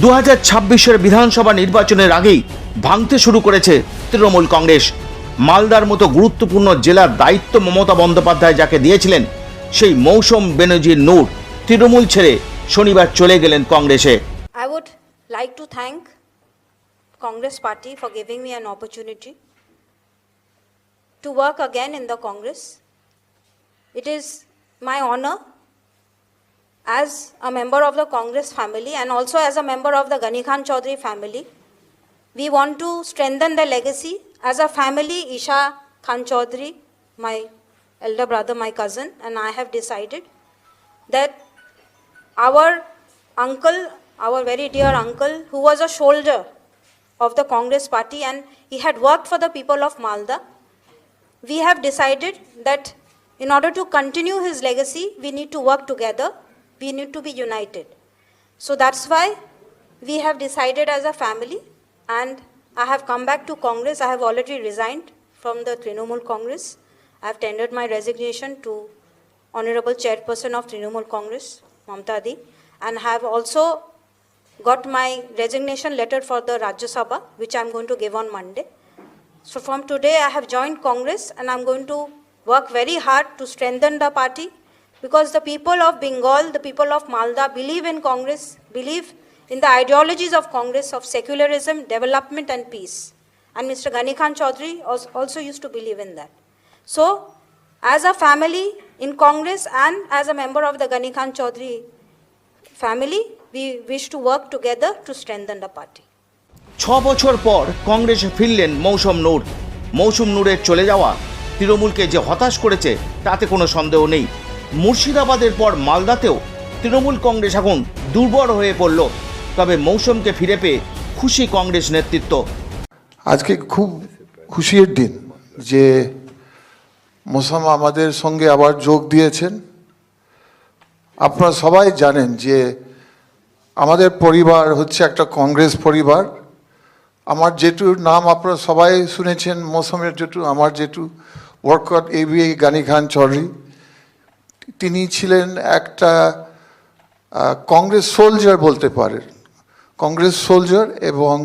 দু হাজার ছাব্বিশের বিধানসভা নির্বাচনের আগেই ভাঙতে শুরু করেছে তৃণমূল কংগ্রেস মালদার মতো গুরুত্বপূর্ণ জেলার দায়িত্ব মমতা বন্দ্যোপাধ্যায় যাকে দিয়েছিলেন, সেই মৌসুম বেনজির নূর তৃণমূল ছেড়ে শনিবার চলে গেলেন কংগ্রেসে I would like to thank Congress party for giving me an opportunity to work again in the Congress. It is my honor as a member of the Congress family and also as a member of the Ghani Khan Chaudhary family. We want to strengthen the legacy as a family. Isha Khan Chaudhary, my elder brother, my cousin, and I have decided that our uncle, our very dear uncle, who was a soldier of the Congress party and he had worked for the people of Malda, we have decided that in order to continue his legacy, we need to work together, we need to be united. So that's why we have decided as a family, and I have come back to Congress. I have already resigned from the Trinamool Congress. I have tendered my resignation to Honorable Chairperson of Trinamool Congress, Mamta Di, and have also got my resignation letter for the Rajya Sabha, which I'm going to give on Monday. So from today, I have joined Congress and I'm going to work very hard to strengthen the party because the people of Bengal, the people of Malda believe in Congress, believe in the ideologies of Congress of secularism, development, and peace. And Mr. Ghani Khan Chaudhary also used to believe in that. So, as a family in Congress and as a member of the Ghani Khan Chaudhary family, we wish to work together to strengthen the party. ছ বছর পর কংগ্রেসে ফিরলেন মৌসুম নূর মৌসুম নূরের চলে যাওয়া তৃণমূলকে যে হতাশ করেছে তাতে কোনো সন্দেহ নেই মুর্শিদাবাদের পর মালদাতেও তৃণমূল কংগ্রেস এখন দুর্বল হয়ে পড়ল। তবে মৌসুমকে ফিরে পেয়ে খুশি কংগ্রেস নেতৃত্ব। আজকে খুব খুশির দিন যে মোসাম আমাদের সঙ্গে আবার যোগ দিয়েছেন। আপনারা সবাই জানেন যে আমাদের পরিবার হচ্ছে একটা কংগ্রেস পরিবার। আমার জেঠুর নাম আপনারা সবাই শুনেছেন, মৌসুমের জেঠু আমার জেঠু ওয়ার্কট A B A Ghani Khan Chowdhury. তিনি ছিলেন একটা কংগ্রেস সোলজার বলতে পারেন। কংগ্রেস সোলজার এবং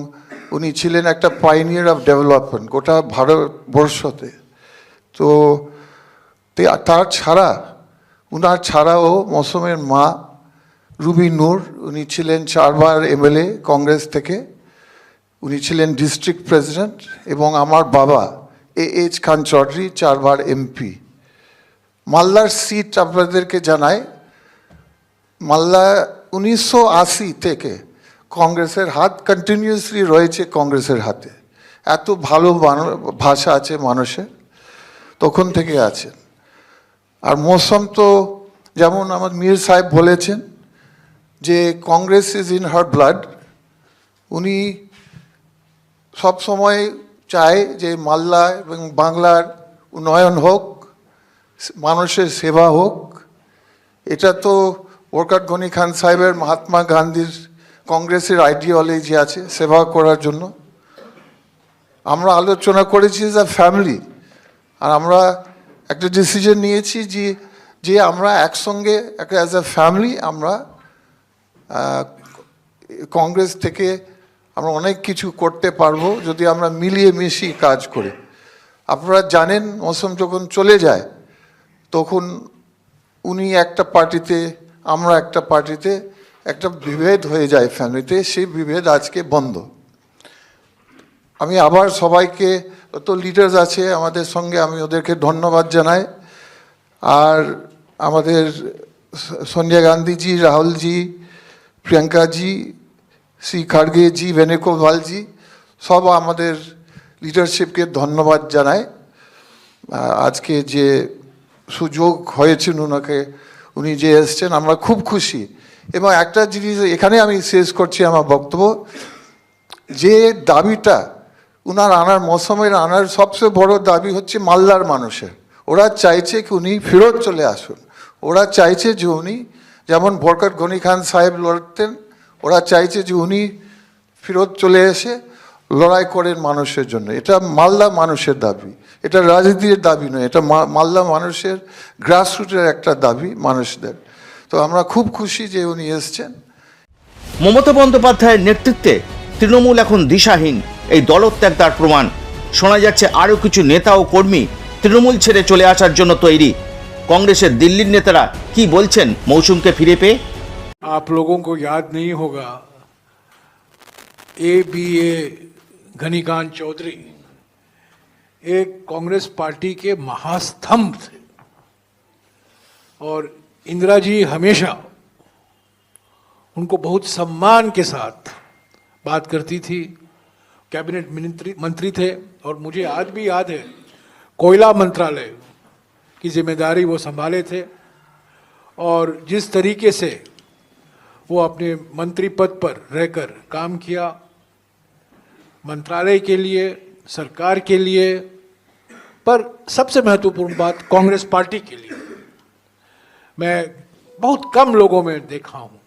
উনি ছিলেন একটা পাইনিয়ার অফ ডেভেলপমেন্ট গোটা ভারতবর্ষতে। তো তার ছাড়া, উনার ছাড়াও মৌসুমের মা রুবি নূর, উনি ছিলেন চারবার এমএলএ কংগ্রেস থেকে। উনি ছিলেন ডিস্ট্রিক্ট প্রেসিডেন্ট এবং আমার বাবা এ এইচ খান চৌধুরী চারবার এমপি। মালদার সিট আপনাদেরকে জানাই। মালদা উনিশশো আশি থেকে কংগ্রেসের হাত কন্টিনিউয়াসলি রয়েছে কংগ্রেসের হাতে। এত ভালো ভাষা আছে মানুষের, তখন থেকে আছেন। আর মৌসুম তো যেমন আমার মীর সাহেব বলেছেন যে Congress is in her blood উনি সব সময় চায় যে মালদা এবং বাংলার উন্নয়ন হোক মানুষের সেবা হোক, এটা তো ওরকাট গনি খান সাহেবের, মহাত্মা গান্ধীর কংগ্রেসের আইডিওলজি আছে সেবা করার জন্য। আমরা আলোচনা করেছি এজ আ ফ্যামিলি আর আমরা একটা ডিসিশন নিয়েছি যে যে আমরা একসঙ্গে একটা অ্যাজ আ ফ্যামিলি আমরা কংগ্রেস থেকে আমরা অনেক কিছু করতে পারব যদি আমরা মিলিয়ে মিশিয়ে কাজ করি। আপনারা জানেন, মৌসুম যখন চলে যায় তখন উনি একটা পার্টিতে, আমরা একটা পার্টিতে একটা বিভেদ হয়ে যায় ফ্যামিলিতে, সেই বিভেদ আজকে বন্ধ। আমি আবার সবাইকে, তো লিডার্স আছে আমাদের সঙ্গে, আমি ওদেরকে ধন্যবাদ জানাই। আর আমাদের সোনিয়া গান্ধীজি, রাহুলজি, প্রিয়াঙ্কাজি, শ্রী খাড়গেজি ভেনুগোপালজি সব আমাদের লিডারশিপকে ধন্যবাদ জানাই। আজকে যে সুযোগ হয়েছে ওনাকে উনি যে এসছেন, আমরা খুব খুশি। এবং একটা জিনিস এখানে আমি শেষ করছি আমার বক্তব্য, যে দাবিটা উনার আনার, মৌসুমের আনার সবচেয়ে বড় দাবি হচ্ছে মালদার মানুষের। ওরা চাইছে কি উনি ফেরত চলে আসুন। ওরা চাইছে যে উনি, যেমন বরকত গনি খান সাহেব লড়তেন, ওরা চাইছে যে উনি ফেরত চলে এসে লড়াই করেন মানুষের জন্য এটা মালদা মানুষের দাবি এটা রাজনীতির দাবি নয় এটা মা- মালদা মানুষের গ্রাসরুটের একটা দাবি মানুষদের তো আমরা খুব খুশি যে উনি এসছেন মমতা বন্দ্যোপাধ্যায়ের নেতৃত্বে তৃণমূল এখন দিশাহীন এই দলত্যাগ তার প্রমাণ শোনা যাচ্ছে আরও কিছু নেতা ও কর্মী তৃণমূল ছেড়ে চলে আসার জন্য তৈরি কংগ্রেসের দিল্লির নেতারা কি বলছেন মৌসুমকে ফিরে পেয়ে आप लोगों को याद नहीं होगा ए बी ए घनीकांत चौधरी, एक कांग्रेस पार्टी के महास्तंभ थे। और इंदिरा जी हमेशा उनको बहुत सम्मान के साथ बात करती थी, कैबिनेट मंत्री मंत्री थे। और मुझे आज भी याद है, कोयला मंत्रालय की ज़िम्मेदारी वो संभाले थे। और जिस तरीके से वो अपने मंत्री पद पर रहकर काम किया मंत्रालय के लिए, सरकार के लिए, पर सबसे महत्वपूर्ण बात कांग्रेस पार्टी के लिए। मैं बहुत कम लोगों में देखा हूँ।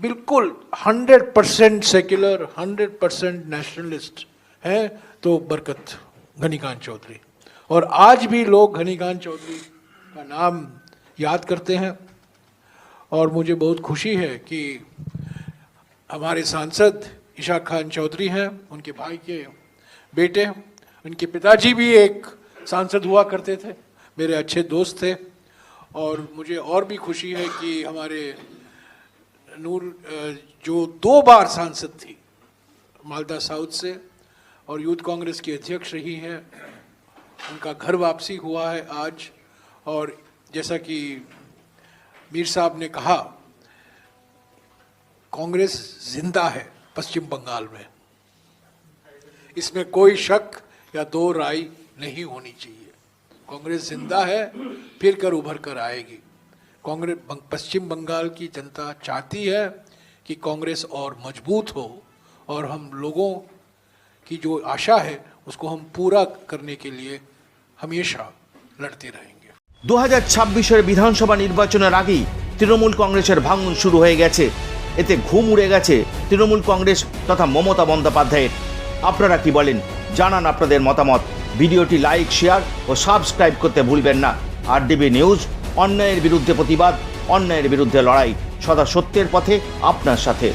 बिल्कुल hundred percent secular, hundred percent nationalist हैं तो बरकत घनीकांत चौधरी। और आज भी लोग घनीकांत चौधरी का नाम याद करते हैं। और मुझे बहुत खुशी है कि हमारे सांसद ईशा खान चौधरी हैं, उनके भाई के बेटे उनके पिताजी भी एक सांसद हुआ करते थे, मेरे अच्छे दोस्त थे, और मुझे और भी खुशी है कि हमारे नूर जो दो बार सांसद थी, मालदा साउथ से, और यूथ कांग्रेस की अध्यक्ष रही हैं, उनका घर वापसी हुआ है आज, और जैसा कि मीर साहब ने कहा, कांग्रेस ज़िंदा है। पश्चिम बंगाल में इसमें कोई शक या दो राय नहीं होनी चाहिए कांग्रेस जिंदा है फिर कर उभर कर आएगी कांग्रेस बंग- पश्चिम बंगाल की जनता चाहती है कि कांग्रेस और मजबूत हो और हम लोगों की जो आशा है उसको हम पूरा करने के लिए हमेशा लड़ते रहेंगे দু হাজার ছাব্বিশের বিধানসভা নির্বাচনের আগেই তৃণমূল কংগ্রেসের ভাঙন শুরু হয়ে গেছে এতে ঘুম উড়ে গেছে তৃণমূল কংগ্রেস তথা মমতা বন্দ্যোপাধ্যায়ের। আপনারা কি বলেন? জানান আপনাদের মতামত। ভিডিওটি লাইক, শেয়ার ও সাবস্ক্রাইব করতে ভুলবেন না। আর ডিবি নিউজ, অন্যায়ের বিরুদ্ধে প্রতিবাদ, অন্যায়ের বিরুদ্ধে লড়াই। সদা সত্যের পথে আপনার সাথে।